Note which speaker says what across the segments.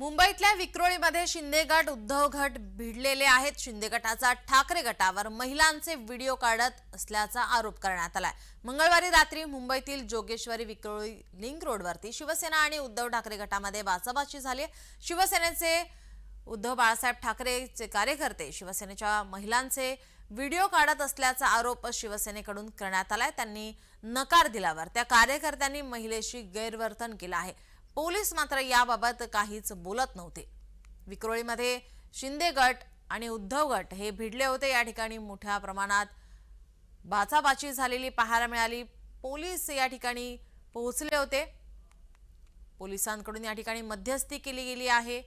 Speaker 1: मुंबईतल्या विक्रोळीमध्ये शिंदे गट उद्धव गट भिडलेले आहेत. शिंदे गटाचा ठाकरे गटावर महिलांचे व्हिडिओ काढत असल्याचा आरोप करण्यात आलाय. मंगळवारी रात्री मुंबईतील जोगेश्वरी विक्रोळी लिंक रोडवरती शिवसेना आणि उद्धव ठाकरे गटामध्ये बाचाबाची झाली शिवसेनेचे उद्धव बाळासाहेब ठाकरेचे कार्यकर्ते शिवसेनेच्या महिलांचे व्हिडिओ काढत असल्याचा आरोप शिवसेनेकडून करण्यात आलाय. त्यांनी नकार दिल्यावर त्या कार्यकर्त्यांनी महिलेशी गैरवर्तन केलं आहे. पोलीस मात्र याबाबत काहीच बोलत नव्हते. विक्रोळीमध्ये शिंदे गट आणि उद्धव गट हे भिडले होते. या ठिकाणी मोठ्या प्रमाणात बाचाबाची झालेली पाहायला मिळाली. पोलीस या ठिकाणी पोहोचले होते. पोलिसांकडून या ठिकाणी मध्यस्थी केली गेली आहे.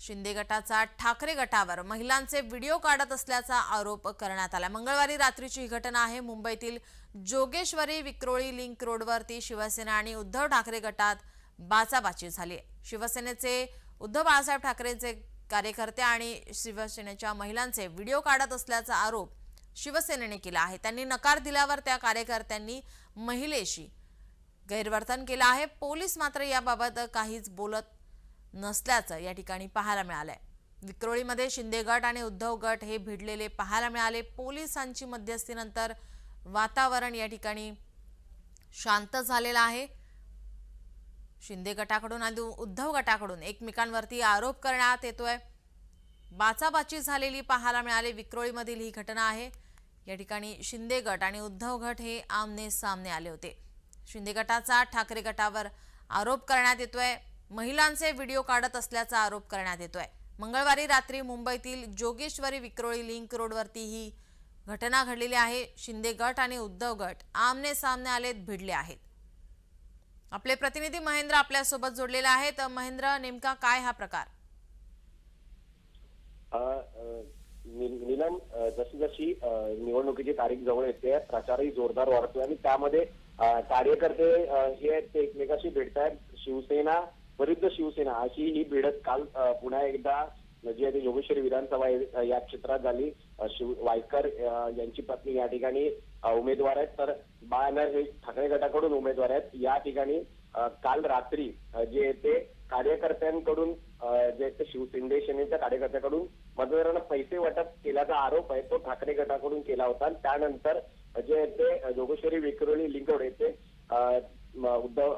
Speaker 1: शिंदे गटाचा ठाकरे गटावर महिलांचे व्हिडिओ काढत असल्याचा आरोप करण्यात आला. मंगळवारी रात्रीची ही घटना आहे. मुंबईतील जोगेश्वरी विक्रोळी लिंक रोडवरती शिवसेना आणि उद्धव ठाकरे गटात बाचाबाची झाली. आहे. शिवसेनेचे उद्धव बाळासाहेब ठाकरेंचे कार्यकर्ते आणि शिवसेनेच्या महिलांचे व्हिडिओ काढत असल्याचा आरोप शिवसेनेने केला आहे. त्यांनी नकार दिल्यावर त्या कार्यकर्त्यांनी महिलेशी गैरवर्तन केलं आहे. पोलीस मात्र याबाबत काहीच बोलत नसल्याचं या ठिकाणी पाहायला मिळालंय. विक्रोळीमध्ये शिंदे गट आणि उद्धव गट हे भिडलेले पाहायला मिळाले. पोलिसांची मध्यस्थीनंतर वातावरण या ठिकाणी शांत झालेलं आहे. शिंदे गटाकडून आणि उद्धव गटाकडून एकमेकांवरती आरोप करण्यात येतोय. बाचाबाची झालेली पाहायला मिळाली विक्रोळीमधील ही घटना आहे. या ठिकाणी शिंदे गट आणि उद्धव गट हे आमने सामने आले होते. शिंदे गटाचा ठाकरे गटावर आरोप करण्यात येतोय. महिलांचे व्हिडिओ काढत असल्याचा आरोप करण्यात येतोय. मंगळवारी रात्री मुंबईतील जोगेश्वरी विक्रोळी लिंक रोडवरती ही घटना घडलेली आहे. शिंदे गट आणि उद्धव गट आमने सामने आलेत भिडले आहेत. आपले प्रतिनिधी महेंद्र आपल्यासोबत जोडलेले आहेत. महेंद्र नेमका काय हा प्रकार?
Speaker 2: निलम नीलम जशी जशी निवडणुकीची तारीख जवळ येते प्रचारही जोरदार वाढतोय आणि त्यामध्ये कार्यकर्ते हे जे आहेत ते एकमेकाशी भेटतायत. शिवसेना विरुद्ध शिवसेना अशी ही भिडत काल पुन्हा एकदा जी आहे ती योगेश्वरी विधानसभा या- क्षेत्रात झाली. शिव वायकर यांची पत्नी या ठिकाणी उमेदवार आहेत. तर बाळानर हे ठाकरे गटाकडून उमेदवार आहेत. या ठिकाणी काल रात्री जे ते कार्यकर्त्यांकडून जे ते शिवसेने सेनेच्या कार्यकर्त्याकडून मतदारांना पैसे वाटप केल्याचा आरोप आहे तो ठाकरे गटाकडून केला होता. त्यानंतर जे ते जोगेश्वरी विक्रोळी लिंक येथे उद्धव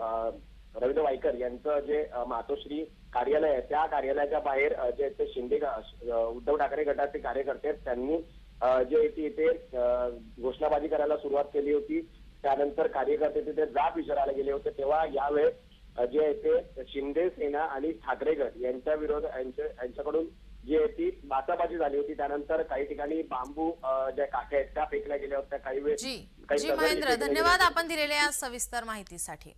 Speaker 2: रवींद्र वायकर यांचं जे मातोश्री कार्यालय आहे त्या कार्यालयाच्या बाहेर जे ते शिंदे उद्धव ठाकरे गटाचे कार्यकर्ते आहेत त्यांनी जे इथे घोषणाबाजी करायला सुरुवात केली होती त्यानंतर कार्यकर्ते तिथे जाब विचारायला गेले होते तेव्हा यावेळेस जे आहे ते शिंदे सेना आणि ठाकरे गट यांच्या विरोध यांच्या- यांच्याकडून जी आहे ती बाचाबाची झाली होती त्यानंतर काही ठिकाणी बांबू ज्या काठ्या आहेत त्या फेकल्या गेल्या होत्या काही वेळ
Speaker 1: जी
Speaker 2: काही
Speaker 1: महेंद्र धन्यवाद. आपण दिलेल्या या सविस्तर माहितीसाठी